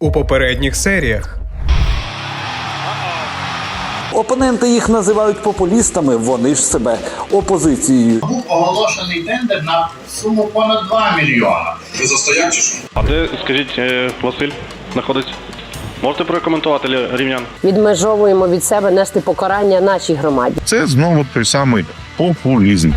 у попередніх серіях. Опоненти їх називають популістами, вони ж себе опозицією. Був оголошений тендер на суму понад 2 мільйона. Ви застояв чи що? А де, скажіть, е, Василь знаходиться? Можете прокоментувати рівнян? відмежовуємо від себе нести покарання нашій громаді. Це знову той самий популізм.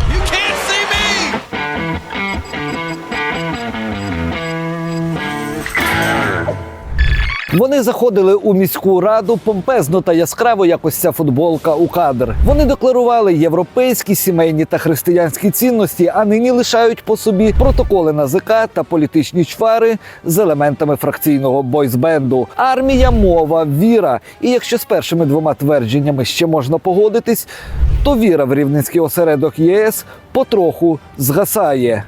Вони заходили у міську раду помпезно та яскраво якось ця футболка у кадр. Вони декларували європейські сімейні та християнські цінності, а нині лишають по собі протоколи НАЗК та політичні чвари з елементами фракційного бойсбенду. Армія, мова, віра. І якщо з першими двома твердженнями ще можна погодитись, то віра в рівненський осередок ЄС потроху згасає.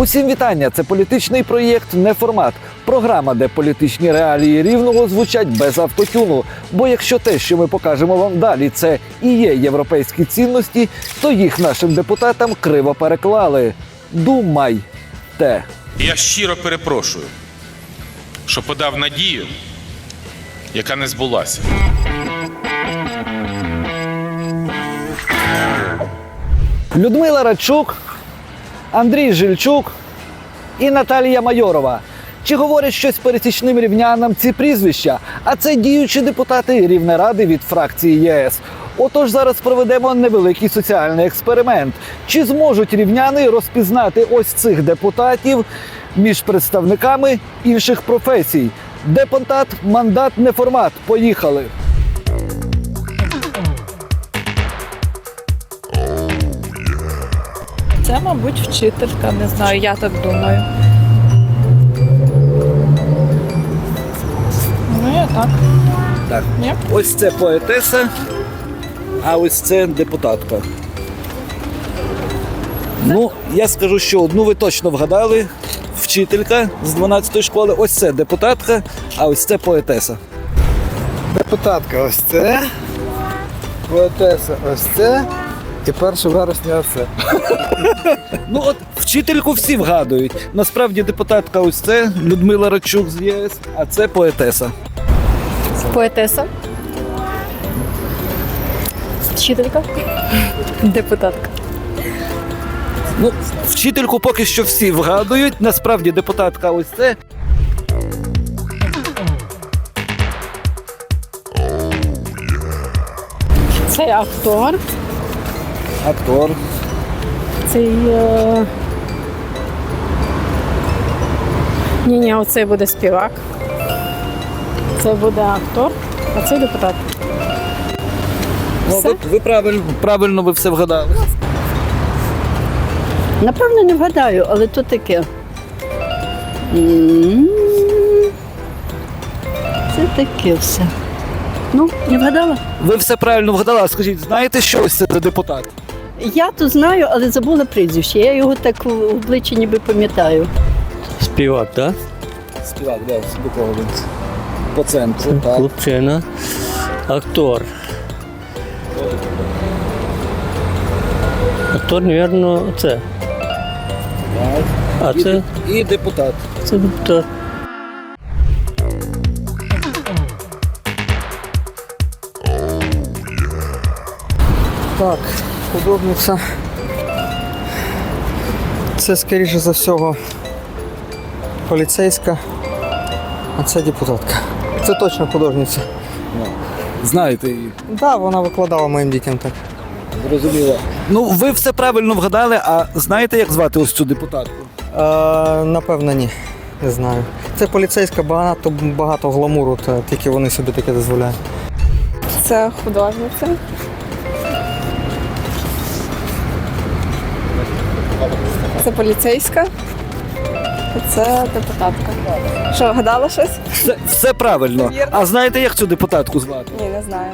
Усім вітання! Це політичний проєкт Неформат. Програма, де політичні реалії рівного звучать без автотюну. Бо якщо те, що ми покажемо вам далі, це і є європейські цінності, то їх нашим депутатам криво переклали. Думайте. Я щиро перепрошую, що подав надію, яка не збулася. Людмила Радчук, Андрій Жильчук і Наталія Майорова. Чи говорять щось пересічним рівнянам ці прізвища? А це діючі депутати Рівнеради від фракції ЄС. Отож, зараз проведемо невеликий соціальний експеримент. Чи зможуть рівняни розпізнати ось цих депутатів між представниками інших професій? Депутат, мандат, не формат. Поїхали. Це, мабуть, вчителька, не знаю, я так думаю. Ну, я так. Так. Ні? Ось це поетеса, а ось це депутатка. Ну, я скажу, що одну ви точно вгадали. Вчителька з 12-ї школи, ось це депутатка, а ось це поетеса. Депутатка ось це, поетеса ось це, і 1 вересня це. Ну от вчительку всі вгадують. Насправді депутатка ось це, Людмила Радчук з ЄС, а це поетеса. Поетеса. Вчителька. Депутатка. Ну, вчительку поки що всі вгадують. Насправді депутатка ось це. Це актор. Актор. Це. Е... Ні, ні, оцей буде співак. Це буде актор, а це депутат. Ну, Все? ви, ви правильно, правильно ви все вгадали. Напевно, не вгадаю, але то таке. М, Це таке все. Ну, не вгадала? Ви все правильно вгадали. Скажіть, знаєте, що ось це за депутат? Я то знаю, але забула прізвище. Я його так у обличчі ніби пам'ятаю. Співак, так? Співак, да, кого? По центру, так. Хлопчина. Актор. Актор, мабуть, це. А І, це, і депутат. це депутат. Так, художниця. Це, скоріше за всього, поліцейська, а це депутатка. Це точно художниця. Знаєте її. Так, да, вона викладала моїм дітям так. Зрозуміло. Ну, ви все правильно вгадали, а знаєте, як звати ось цю депутатку? Е, напевно, ні. Не знаю. Це поліцейська, багато, багато гламуру, та тільки вони собі таке дозволяють. Це художниця. Це поліцейська. Це депутатка. Що, гадала щось? Все, все правильно. А знаєте, як цю депутатку звати? Ні, не знаю.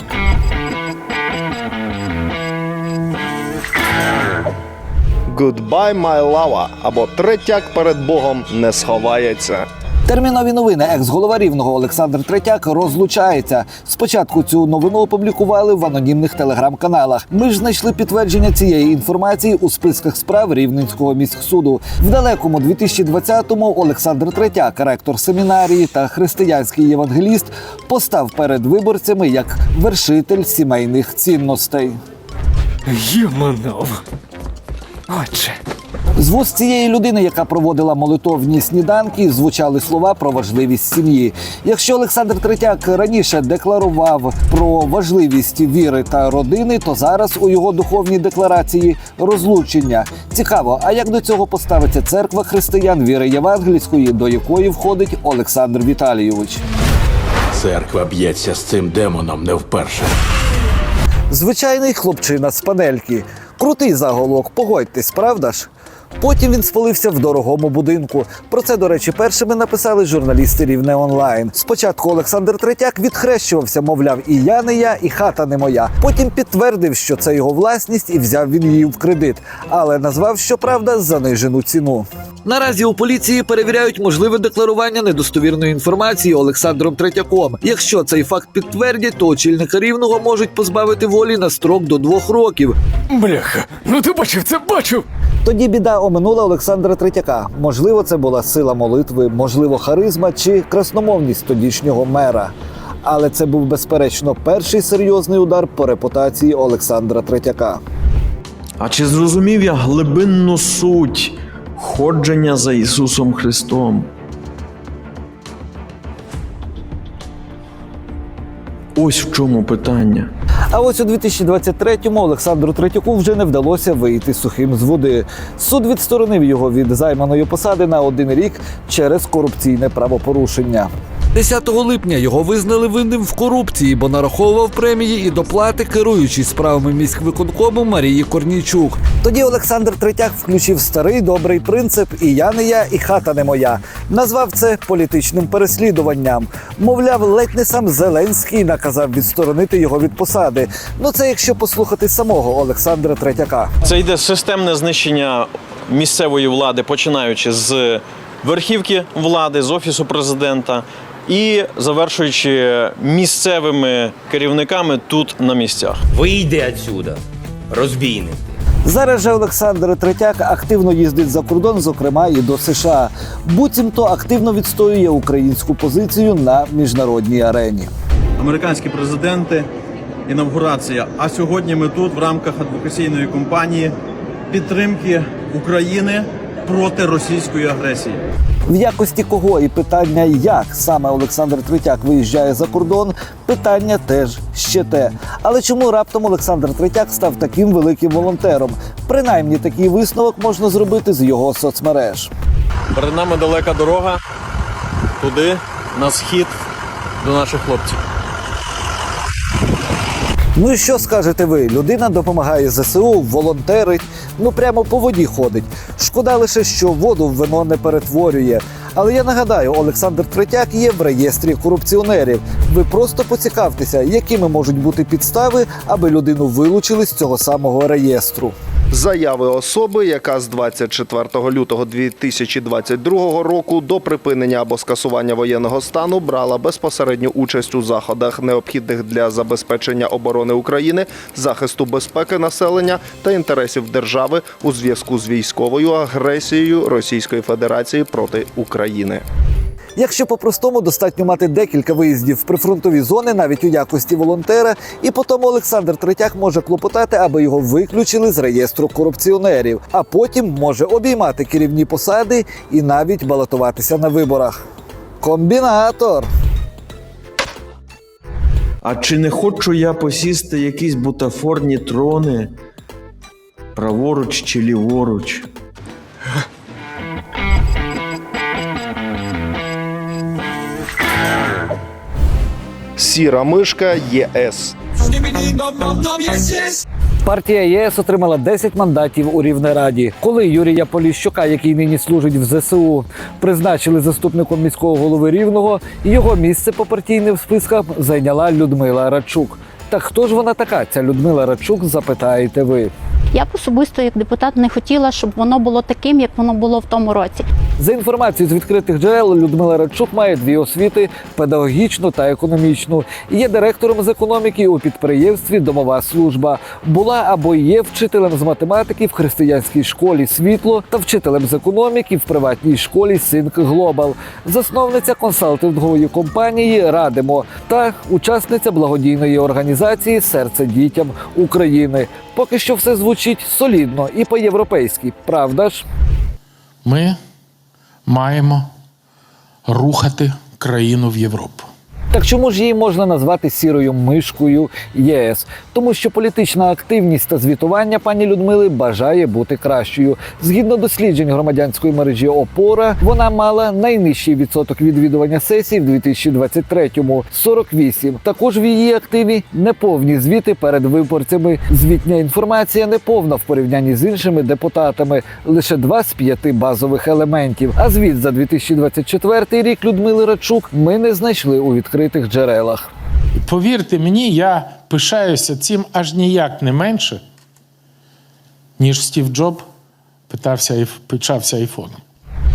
Goodbye, my lava або третяк перед Богом не сховається. Термінові новини екс-голова рівного Олександр Третяк розлучається. Спочатку цю новину опублікували в анонімних телеграм-каналах. Ми ж знайшли підтвердження цієї інформації у списках справ Рівненського міськсуду. В далекому 2020-му Олександр Третяк, ректор семінарії та християнський євангеліст, постав перед виборцями як вершитель сімейних цінностей. Юманов. Отже. З вуст цієї людини, яка проводила молитовні сніданки, звучали слова про важливість сім'ї. Якщо Олександр Третяк раніше декларував про важливість віри та родини, то зараз у його духовній декларації розлучення. Цікаво, а як до цього поставиться церква християн віри євангельської, до якої входить Олександр Віталійович? Церква б'ється з цим демоном не вперше. Звичайний хлопчина з панельки. Крутий заголовок, погодьтесь, правда ж? Потім він спалився в дорогому будинку. Про це, до речі, першими написали журналісти Рівне онлайн. Спочатку Олександр Третяк відхрещувався, мовляв, і я не я, і хата не моя. Потім підтвердив, що це його власність, і взяв він її в кредит, але назвав, щоправда, занижену ціну. Наразі у поліції перевіряють можливе декларування недостовірної інформації Олександром Третяком. Якщо цей факт підтвердять, то очільника рівного можуть позбавити волі на строк до двох років. Бляха, ну ти бачив, це бачив. Тоді біда оминула Олександра Третяка. Можливо, це була сила молитви, можливо, харизма чи красномовність тодішнього мера. Але це був безперечно перший серйозний удар по репутації Олександра Третяка. А чи зрозумів я глибинну суть ходження за Ісусом Христом? Ось в чому питання. А ось у 2023-му Олександру Третьяку вже не вдалося вийти сухим з води. Суд відсторонив його від займаної посади на один рік через корупційне правопорушення. 10 липня його визнали винним в корупції, бо нараховував премії і доплати керуючій справами міськвиконкому Марії Корнійчук. Тоді Олександр Третяк включив старий добрий принцип І я не я, і хата не моя. Назвав це політичним переслідуванням. Мовляв, ледь не сам Зеленський наказав відсторонити його від посади. Ну це якщо послухати самого Олександра Третяка. Це йде системне знищення місцевої влади, починаючи з верхівки влади, з офісу президента і завершуючи місцевими керівниками тут на місцях. Вийди отсюда, розбійник. Зараз же Олександр Третяк активно їздить за кордон, зокрема і до США. Буцімто активно відстоює українську позицію на міжнародній арені. Американські президенти, інавгурація. А сьогодні ми тут в рамках адвокаційної кампанії підтримки України проти російської агресії. В якості кого і питання, як саме Олександр Третяк виїжджає за кордон, питання теж ще те. Але чому раптом Олександр Третяк став таким великим волонтером? Принаймні такий висновок можна зробити з його соцмереж. Перед нами далека дорога туди, на схід до наших хлопців. Ну і що скажете ви? Людина допомагає ЗСУ, волонтерить, ну прямо по воді ходить. Шкода лише, що воду в вино не перетворює. Але я нагадаю, Олександр Третяк є в реєстрі корупціонерів. Ви просто поцікавтеся, якими можуть бути підстави, аби людину вилучили з цього самого реєстру. Заяви особи, яка з 24 лютого 2022 року до припинення або скасування воєнного стану брала безпосередню участь у заходах, необхідних для забезпечення оборони України, захисту безпеки населення та інтересів держави у зв'язку з військовою агресією Російської Федерації проти України. Якщо по-простому достатньо мати декілька виїздів в прифронтові зони, навіть у якості волонтера, і потім Олександр Третяк може клопотати, аби його виключили з реєстру корупціонерів, а потім може обіймати керівні посади і навіть балотуватися на виборах. Комбінатор. А чи не хочу я посісти якісь бутафорні трони праворуч чи ліворуч? Сіра мишка ЄС. Партія ЄС отримала 10 мандатів у Рівнераді. Коли Юрія Поліщука, який нині служить в ЗСУ, призначили заступником міського голови Рівного, його місце по партійним спискам зайняла Людмила Радчук. Так хто ж вона така? Ця Людмила Радчук, запитаєте ви. Я б особисто як депутат не хотіла, щоб воно було таким, як воно було в тому році. За інформацією з відкритих джерел, Людмила Радчук має дві освіти педагогічну та економічну. Є директором з економіки у підприємстві Домова служба. Була або є вчителем з математики в християнській школі світло та вчителем з економіки в приватній школі Синк Глобал, засновниця консалтингової компанії Радимо та учасниця благодійної організації Серце дітям України. Поки що все звучить солідно і по-європейськи, правда ж? Ми маємо рухати країну в Європу. Так чому ж її можна назвати сірою мишкою ЄС? Тому що політична активність та звітування пані Людмили бажає бути кращою. Згідно досліджень громадянської мережі Опора, вона мала найнижчий відсоток відвідування сесій в 2023-му – 48. Також в її активі неповні звіти перед виборцями. Звітня інформація неповна в порівнянні з іншими депутатами. Лише два з п'яти базових елементів. А звіт за 2024 рік Людмили Рачук ми не знайшли у відкритих джерелах. Повірте мені, я пишаюся цим аж ніяк не менше, ніж Стів Джоб питався, пишався айфоном.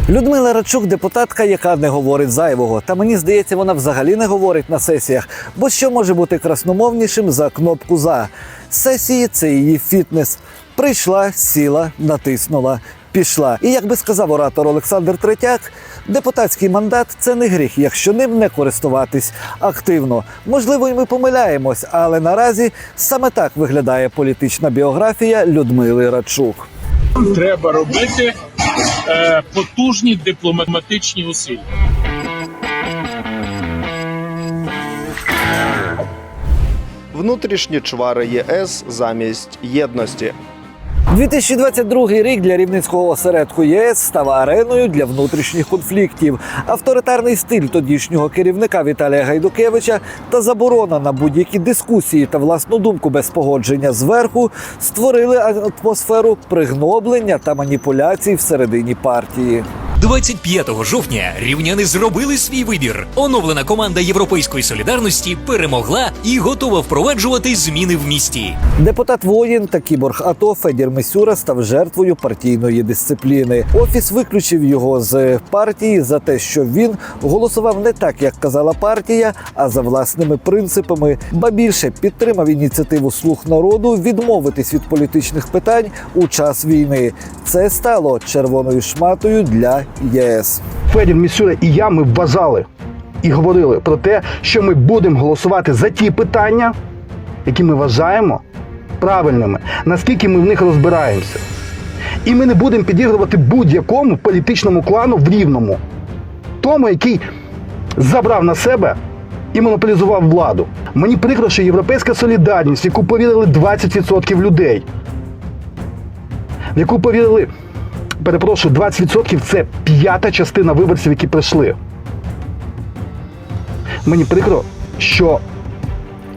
Людмила Рачук депутатка, яка не говорить зайвого. Та мені здається, вона взагалі не говорить на сесіях. Бо що може бути красномовнішим за кнопку за сесії це її фітнес. Прийшла, сіла, натиснула. Пішла. І як би сказав оратор Олександр Третяк, депутатський мандат це не гріх, якщо ним не користуватись активно. Можливо, і ми помиляємось, але наразі саме так виглядає політична біографія Людмили Рачук. Треба робити е, потужні дипломатичні усилля. Внутрішні чвари ЄС замість єдності. 2022 рік для рівненського осередку ЄС став ареною для внутрішніх конфліктів. Авторитарний стиль тодішнього керівника Віталія Гайдукевича та заборона на будь-які дискусії та власну думку без погодження зверху створили атмосферу пригноблення та маніпуляцій всередині партії. 25 жовтня рівняни зробили свій вибір. Оновлена команда Європейської солідарності перемогла і готова впроваджувати зміни в місті. Депутат воїн та кіборг АТО Федір Мисюра став жертвою партійної дисципліни. Офіс виключив його з партії за те, що він голосував не так, як казала партія, а за власними принципами. Ба більше підтримав ініціативу слуг народу відмовитись від політичних питань у час війни. Це стало червоною шматою для ЄС. Федір Місюра і я ми вважали і говорили про те, що ми будемо голосувати за ті питання, які ми вважаємо правильними, наскільки ми в них розбираємося. І ми не будемо підігрувати будь-якому політичному клану в рівному, тому, який забрав на себе і монополізував владу. Мені прикро, що європейська солідарність, в яку повірили 20% людей, в яку повірили перепрошую, 20% це п'ята частина виборців, які прийшли. Мені прикро, що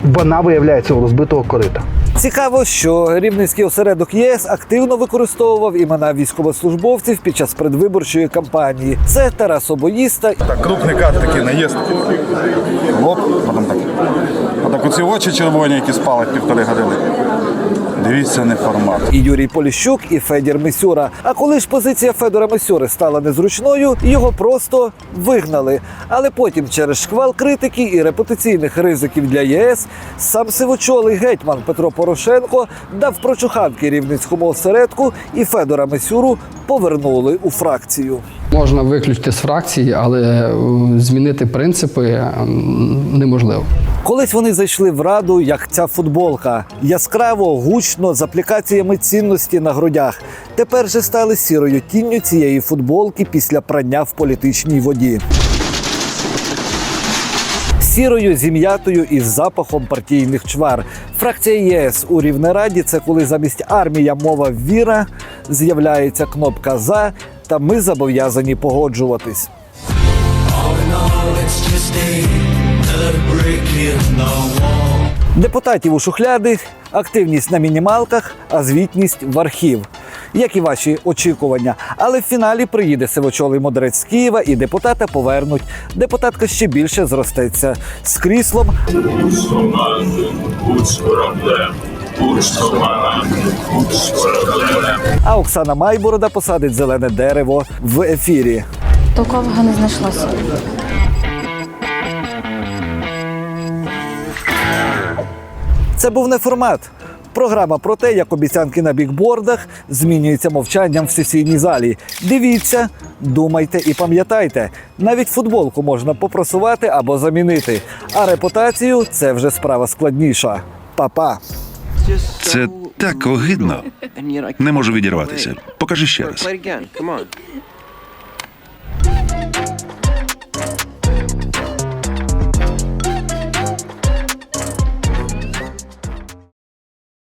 вона виявляється у розбитого корита. Цікаво, що рівненський осередок ЄС активно використовував імена військовослужбовців під час предвиборчої кампанії. Це Тарас Обоїста Так, крупний кат такий наїзд. Лоб, потім так. Отак оці очі червоні, які спали півтори години. Дивіться, не формат. і Юрій Поліщук, і Федір Мисюра. А коли ж позиція Федора Мисюри стала незручною, його просто вигнали. Але потім, через шквал критики і репутаційних ризиків для ЄС, сам сивочолий гетьман Петро Порошенко дав прочуханки рівненському осередку, і Федора Мисюру повернули у фракцію. Можна виключити з фракції, але е, змінити принципи неможливо. Колись вони зайшли в раду, як ця футболка, яскраво, гучно, з аплікаціями цінності на грудях. Тепер же стали сірою тінню цієї футболки після прання в політичній воді. Сірою, зім'ятою і з запахом партійних чвар. Фракція ЄС у Рівнераді це коли замість армія мова віра з'являється кнопка за, та ми зобов'язані погоджуватись. Депутатів у шухляди, активність на мінімалках, а звітність в архів. Як і ваші очікування. Але в фіналі приїде сивочолий мудрець з Києва і депутата повернуть. Депутатка ще більше зростеться з кріслом, А Оксана Майборода посадить зелене дерево в ефірі. Толкового не знайшлося. Це був не формат. Програма про те, як обіцянки на бікбордах змінюються мовчанням в сесійній залі. Дивіться, думайте і пам'ятайте. Навіть футболку можна попросувати або замінити. А репутацію це вже справа складніша. Па-па. Це так огидно. Не можу відірватися. Покажи ще раз.